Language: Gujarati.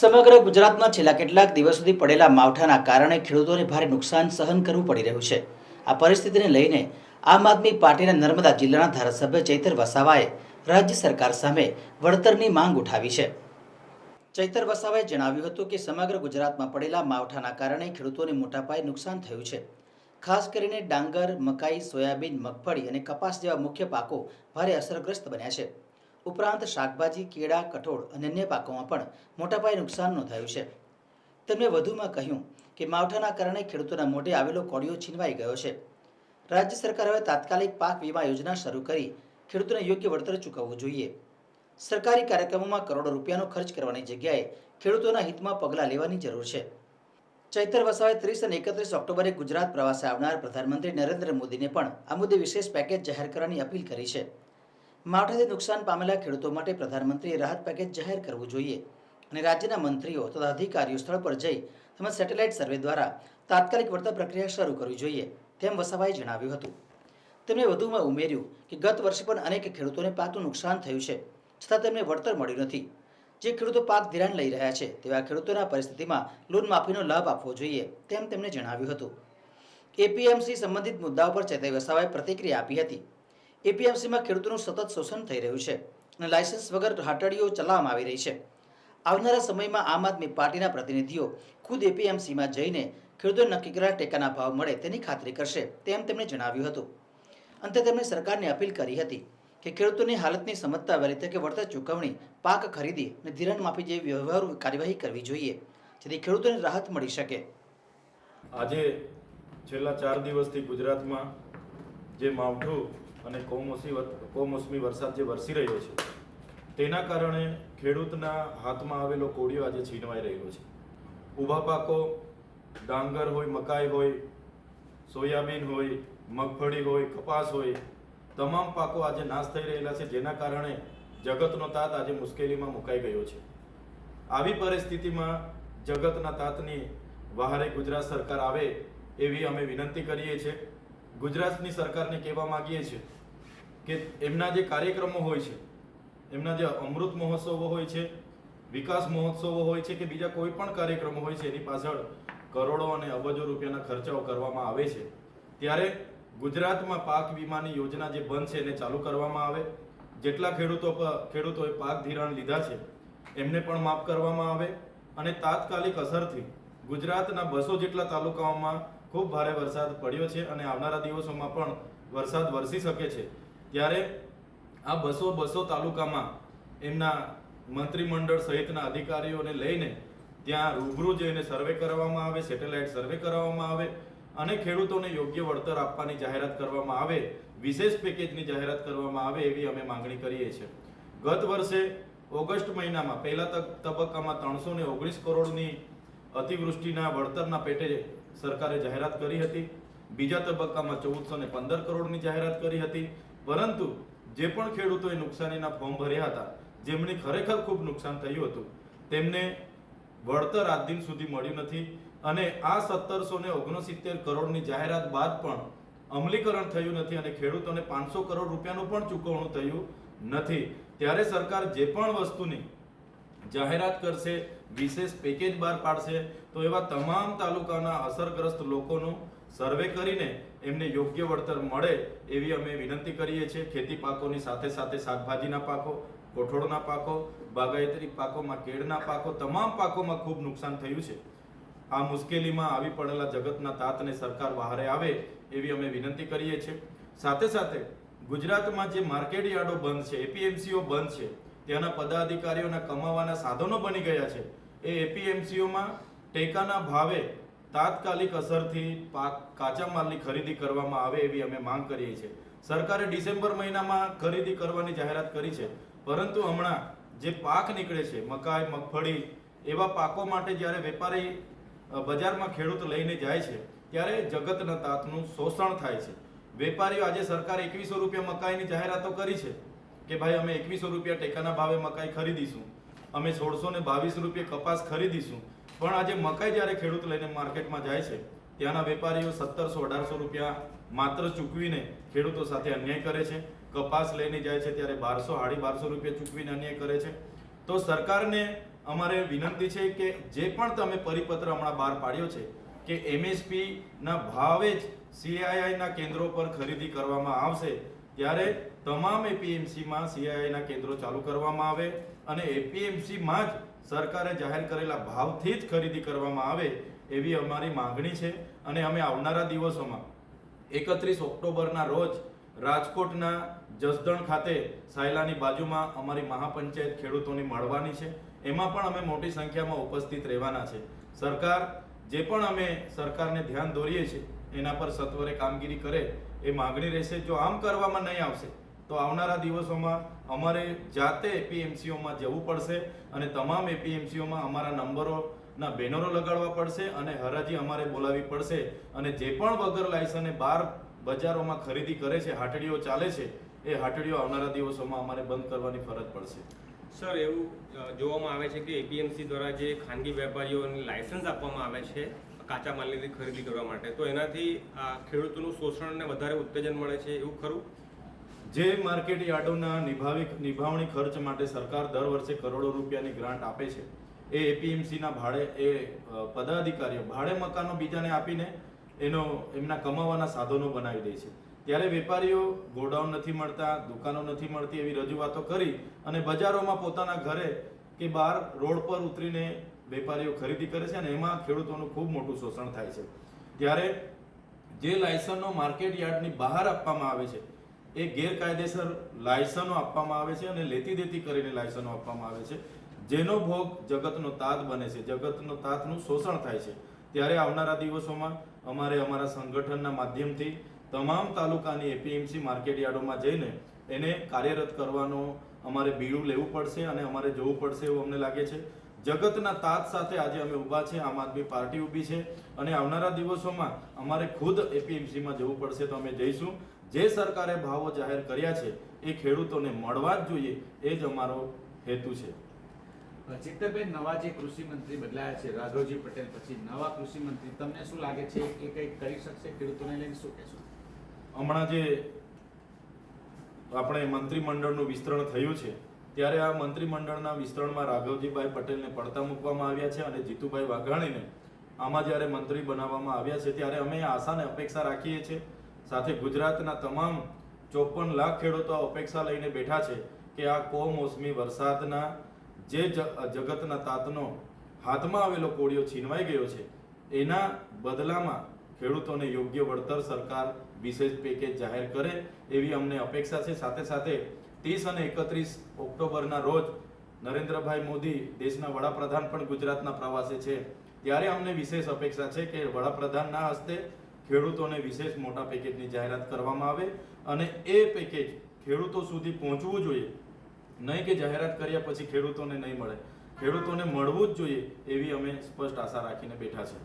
સમગ્ર ગુજરાતમાં છેલ્લા કેટલાક દિવસ સુધી પડેલા માવઠાના કારણે ખેડૂતોને ભારે નુકસાન સહન કરવું પડી રહ્યું છે. આ પરિસ્થિતિને લઈને આમ આદમી પાર્ટીના નર્મદા જિલ્લાના ધારાસભ્ય ચૈતર વસાવાએ રાજ્ય સરકાર સામે વળતરની માંગ ઉઠાવી છે. ચૈતર વસાવાએ જણાવ્યું હતું કે સમગ્ર ગુજરાતમાં પડેલા માવઠાના કારણે ખેડૂતોને મોટા પાયે નુકસાન થયું છે. ખાસ કરીને ડાંગર, મકાઈ, સોયાબીન, મગફળી અને કપાસ જેવા મુખ્ય પાકો ભારે અસરગ્રસ્ત બન્યા છે. ઉપરાંત શાકભાજી, કેળા, કઠોળ અને અન્ય પાકોમાં પણ મોટા પાયે નુકસાન નોંધાયું છે. તેમણે વધુમાં કહ્યું કે માવઠાના કારણે ખેડૂતોના મોઢે આવેલો કોળિયો છીનવાઈ ગયો છે. રાજ્ય સરકાર હવે તાત્કાલિક પાક વીમા યોજના શરૂ કરી ખેડૂતોને યોગ્ય વળતર ચૂકવવું જોઈએ. સરકારી કાર્યક્રમોમાં કરોડો રૂપિયાનો ખર્ચ કરવાની જગ્યાએ ખેડૂતોના હિતમાં પગલાં લેવાની જરૂર છે. ચૈતર વસાવાએ ત્રીસ અને એકત્રીસ ઓક્ટોબરે ગુજરાત પ્રવાસે આવનાર પ્રધાનમંત્રી નરેન્દ્ર મોદીને પણ આ મુદ્દે વિશેષ પેકેજ જાહેર કરવાની અપીલ કરી છે. માવઠાથી નુકસાન પામેલા ખેડૂતો માટે પ્રધાનમંત્રીએ રાહત પેકેજ જાહેર કરવું જોઈએ અને રાજ્યના મંત્રીઓ તથા અધિકારીઓ સ્થળ પર જઈ તેમજ સેટેલાઇટ સર્વે દ્વારા તાત્કાલિક વળતર પ્રક્રિયા શરૂ કરવી જોઈએ તેમ વસાવાએ જણાવ્યું હતું. તેમણે વધુમાં ઉમેર્યું કે ગત વર્ષે પણ અનેક ખેડૂતોને પાકનું નુકસાન થયું છે, છતાં તેમને વળતર મળ્યું નથી. જે ખેડૂતો પાક ધિરાણ લઈ રહ્યા છે, તેવા ખેડૂતોના પરિસ્થિતિમાં લોન માફીનો લાભ આપવો જોઈએ તેમ તેમણે જણાવ્યું હતું. એપીએમસી સંબંધિત મુદ્દાઓ પર ચેતય વસાવાએ પ્રતિક્રિયા આપી હતી. એપીએમસીમાં ખેડૂતોનું સતત શોષણ થઈ રહ્યું છે અને લાયસન્સ વગર હાટડીઓ ચલાવવામાં આવી રહી છે. આવનારા સમયમાં આમ આદમી પાર્ટીના પ્રતિનિધિઓ ખુદ એપીએમસીમાં જઈને ખેડૂતોને નક્કી કરેલા ટેકાના ભાવ મળે તેની ખાતરી કરશે તેમ તેમણે જણાવ્યું હતું. અંતે તેમણે સરકારને અપીલ કરી હતી કે ખેડૂતોની હાલતની સમજતા વહેલી તકે વળતર ચૂકવણી, પાક ખરીદી અને ધિરાણ માફી જેવી વ્યવહારુ કાર્યવાહી કરવી જોઈએ, જેથી ખેડૂતોને રાહત મળી શકે. આજે છેલ્લા ચાર દિવસથી ગુજરાતમાં જે માવઠું અને કમોસમી કમોસમી વરસાદ જે વરસી રહ્યો છે, તેના કારણે ખેડૂતના હાથમાં આવેલો કોળિયો આજે છીનવાઈ રહ્યો છે. ઊભા પાકો, ડાંગર હોય, મકાઈ હોય, સોયાબીન હોય, મગફળી હોય, કપાસ હોય, તમામ પાકો આજે નાશ થઈ રહેલા છે, જેના કારણે જગતનો તાત આજે મુશ્કેલીમાં મુકાઈ ગયો છે. આવી પરિસ્થિતિમાં જગતના તાતની વહારે ગુજરાત સરકાર આવે એવી અમે વિનંતી કરીએ છીએ. ગુજરાતની સરકારને કહેવા માગીએ છીએ કે એમના જે કાર્યક્રમો હોય છે, એમના જે અમૃત મહોત્સવો હોય છે, વિકાસ મહોત્સવો હોય છે કે બીજા કોઈ પણ કાર્યક્રમો હોય છે, એની પાછળ કરોડો અને અબજો રૂપિયાના ખર્ચાઓ કરવામાં આવે છે. ત્યારે ગુજરાતમાં પાક વીમાની યોજના જે બંધ છે એને ચાલુ કરવામાં આવે. જેટલા ખેડૂતો ખેડૂતોએ પાક ધિરાણ લીધા છે, એમને પણ માફ કરવામાં આવે. અને તાત્કાલિક અસરથી ગુજરાતના બસો જેટલા તાલુકાઓમાં ખૂબ ભારે વરસાદ પડ્યો છે અને આવનારા દિવસોમાં પણ વરસાદ વરસી શકે છે. ત્યારે આ બસો બસો તાલુકામાં એમના મંત્રીમંડળ સહિતના અધિકારીઓને લઈને ત્યાં રૂબરૂ જઈને સર્વે કરવામાં આવે, સેટેલાઇટ સર્વે કરવામાં આવે અને ખેડૂતોને યોગ્ય વળતર આપવાની જાહેરાત કરવામાં આવે, વિશેષ પેકેજની જાહેરાત કરવામાં આવે એવી અમે માંગણી કરીએ છીએ. ગત વર્ષે ઓગસ્ટ મહિનામાં પહેલા તબક્કામાં ત્રણસો ને ઓગણીસ કરોડની અતિવૃષ્ટિના વળતરના પેટે સરકારે જાહેરાત કરી હતી. બીજા તબક્કામાં ચૌદસો ને પંદર કરોડની જાહેરાત કરી હતી. પરંતુ જે પણ ખેડૂતોએ નુકસાનીના ફોર્મ ભર્યા હતા જેમને ખરેખર ખૂબ નુકસાન થયું હતું, તેમને વળતર આજ દિન સુધી મળ્યું નથી. અને આ સત્તરસો ને ઓગણસિત્તેર કરોડની જાહેરાત બાદ પણ અમલીકરણ થયું નથી અને ખેડૂતોને પાંચસો કરોડ રૂપિયાનું પણ ચૂકવણું થયું નથી. ત્યારે સરકાર જે પણ વસ્તુની જાહેરાત કરશે વિશેષ પેકેજ બહાર પાડશે. તો એવા તમામ તાલુકાના અસરગ્રસ્ત લોકોનું સર્વે કરીને એમને યોગ્ય વળતર મળે એવી અમે વિનંતી કરીએ છીએ. ખેતી પાકોની સાથે સાથે શાકભાજીના પાકો કોઠોળના પાકો, બાગાયતરી પાકોમાં કેળના પાકો, તમામ પાકોમાં ખૂબ નુકસાન થયું છે. આ મુશ્કેલીમાં આવી પડેલા જગતના તાતને સરકાર બહારે આવે એવી અમે વિનંતી કરીએ છીએ. સાથે સાથે ગુજરાતમાં જે માર્કેટ યાર્ડો બંધ છે એપીએમસીઓ બંધ છે ત્યાંના પદાધિકારીઓના કમાવાના સાધનો બની ગયા છે. એ એપીએમસીઓમાં ટેકાના ભાવે તાત્કાલિક અસરથી પાક કાચા માલની ખરીદી કરવામાં આવે એવી અમે માંગ કરીએ છીએ. સરકારે ડિસેમ્બર મહિનામાં ખરીદી કરવાની જાહેરાત કરી છે. પરંતુ હમણાં જે પાક નીકળે છે, મકાઈ, મગફળી એવા પાકો માટે જ્યારે વેપારી બજારમાં ખેડૂત લઈને જાય છે, ત્યારે જગતના તાતનું શોષણ થાય છે. વેપારીઓ આજે સરકાર એકવીસો રૂપિયા મકાઈની જાહેરાતો કરી છે. કે ભાઈ અમે એકવીસો રૂપિયા ટેકાના ભાવે મકાઈ ખરીદીશું. અમે સોળસો ને બાવીસ રૂપિયા કપાસ ખરીદીશું. પણ આજે મકાઈ જ્યારે ખેડૂત લઈને માર્કેટમાં જાય છે, ત્યાંના વેપારીઓ સત્તરસો, અઢારસો રૂપિયા માત્ર ચૂકવીને ખેડૂતો સાથે અન્યાય કરે છે. કપાસ લઈને જાય છે ત્યારે બારસો સાડી બારસો રૂપિયા ચૂકવીને અન્યાય કરે છે. તો સરકારને અમારે વિનંતી છે કે જે પણ તમે પરિપત્ર હમણાં બહાર પાડ્યો છે કે એમએસપીના ભાવે જ સીઆઈઆઈના કેન્દ્રો પર ખરીદી કરવામાં આવશે ત્યારે તમામ એપીએમસીમાં સીઆઈઆઈના કેન્દ્રો ચાલુ કરવામાં આવે અને એપીએમસીમાં જ સરકારે જાહેર કરેલા ભાવથી જ ખરીદી કરવામાં આવે એવી અમારી માંગણી છે અને અમે આવનારા દિવસોમાં એકત્રીસ ઓક્ટોબરના રોજ રાજકોટના જસદણ ખાતે સાયલાની બાજુમાં અમારી મહાપંચાયત ખેડૂતોની મળવાની છે. એમાં પણ અમે મોટી સંખ્યામાં ઉપસ્થિત રહેવાના છે. સરકાર, જે પણ અમે સરકારને ધ્યાન દોરીએ છીએ, એના પર સત્વરે કામગીરી કરે એ માગણી રહેશે, જો આમ કરવામાં નહીં આવશે, તો આવનારા દિવસોમાં અમારે જાતે એપીએમસીઓમાં જવું પડશે અને તમામ એપીએમસીઓમાં અમારા નંબરોના બેનરો લગાડવા પડશે અને હરાજી અમારે બોલાવવી પડશે અને જે પણ વગર લાયસન્સે બહાર બજારોમાં ખરીદી કરે છે, હાટડીઓ ચાલે છે, એ હાટડીઓ આવનારા દિવસોમાં અમારે બંધ કરવાની ફરજ પડશે. સર, એવું જોવામાં આવે છે કે એપીએમસી દ્વારા જે ખાનગી વેપારીઓને લાયસન્સ આપવામાં આવે છે કાચા માલની ખરીદી કરવા માટે. તો એનાથી આ ખેડૂતોનું શોષણને વધારે ઉત્તેજન મળે છે એવું ખરું? જે માર્કેટ યાર્ડોના નિભાવી નિભાવણી ખર્ચ માટે સરકાર દર વર્ષે કરોડો રૂપિયાની ગ્રાન્ટ આપે છે. એ એપીએમસીના ભાડે, એ પદાધિકારીઓ ભાડે મકાનો બીજાને આપીને એનો, એમના કમાવાના સાધનો બનાવી દે છે. ત્યારે વેપારીઓ ગોડાઉન નથી મળતા, દુકાનો નથી મળતી એવી રજૂઆતો કરી અને બજારોમાં પોતાના ઘરે કે બહાર રોડ પર ઉતરીને વેપારીઓ ખરીદી કરે છે અને એમાં ખેડૂતોનું ખૂબ મોટું શોષણ થાય છે. ત્યારે જે લાયસન્સનો માર્કેટ યાર્ડની બહાર આપવામાં આવે છે, એ ગેરકાયદેસર લાયસન્સો આપવામાં આવે છે અને લેતી દેતી કરીને લાયસન્સો આપવામાં આવે છે. જેનો ભોગ જગતનો તાત બને છે. જગતનો તાતનું શોષણ થાય છે. ત્યારે આવનારા દિવસોમાં અમારે અમારા સંગઠનના માધ્યમથી તમામ તાલુકાની એપીએમસી માર્કેટ યાર્ડોમાં જઈને એને કાર્યરત કરવાનો અમારે બીડું લેવું પડશે અને અમારે જોવું પડશે એવું અમને લાગે છે. જગતના તાત સાથે આજે અમે ઊભા છે આમ આદમી પાર્ટી ઊભી છે અને આવનારા દિવસોમાં અમારે ખુદ એપીએમસીમાં જવું પડશે તો અમે જઈશું. જે સરકારે ભાવો જાહેર કર્યા છે એ ખેડૂતોને મળવા જ જોઈએ એ જ અમારો હેતુ છે. ચિત્તરબેન નવા જે કૃષિ મંત્રી બદલાયા છે રાઘવજી પટેલ પછી નવા કૃષિ મંત્રી તમને શું લાગે છે એ કંઈક કરી શકશે ખેડૂતોને લઈને શું કહેશો? હમણાં જે આપણે મંત્રીમંડળનું વિસ્તરણ થયું છે ત્યારે આ મંત્રીમંડળના વિસ્તરણમાં રાઘવજીભાઈ પટેલને પડતા મૂકવામાં આવ્યા છે અને જીતુભાઈ વાઘાણીને આમાં જ્યારે મંત્રી બનાવવામાં આવ્યા છે ત્યારે અમે આશાને અપેક્ષા રાખીએ છીએ. સાથે ગુજરાતના તમામ ચોપન લાખ ખેડૂતો અપેક્ષા લઈને બેઠા છે કે આ કોમોસમી વરસાદના જ- જગતના તાતનો હાથમાં આવેલો કોળિયો છીનવાઈ ગયો છે, એના બદલામાં ખેડૂતોને યોગ્ય વળતર સરકાર વિશેષ પેકેજ જાહેર કરે એવી અમને અપેક્ષા છે. સાથે સાથે ત્રીસ અને એકત્રીસ ઓક્ટોબરના રોજ નરેન્દ્રભાઈ મોદી દેશના વડાપ્રધાન પણ ગુજરાતના પ્રવાસે છે. ત્યારે અમને વિશેષ અપેક્ષા છે કે વડાપ્રધાનના હસ્તે ખેડૂતોને વિશેષ મોટા પેકેજની જાહેરાત કરવામાં આવે અને એ પેકેજ ખેડૂતો સુધી પહોંચવું જોઈએ. નહીં કે જાહેરાત કર્યા પછી ખેડૂતોને નહીં મળે. ખેડૂતોને મળવું જ જોઈએ એવી અમે સ્પષ્ટ આશા રાખીને બેઠા છે.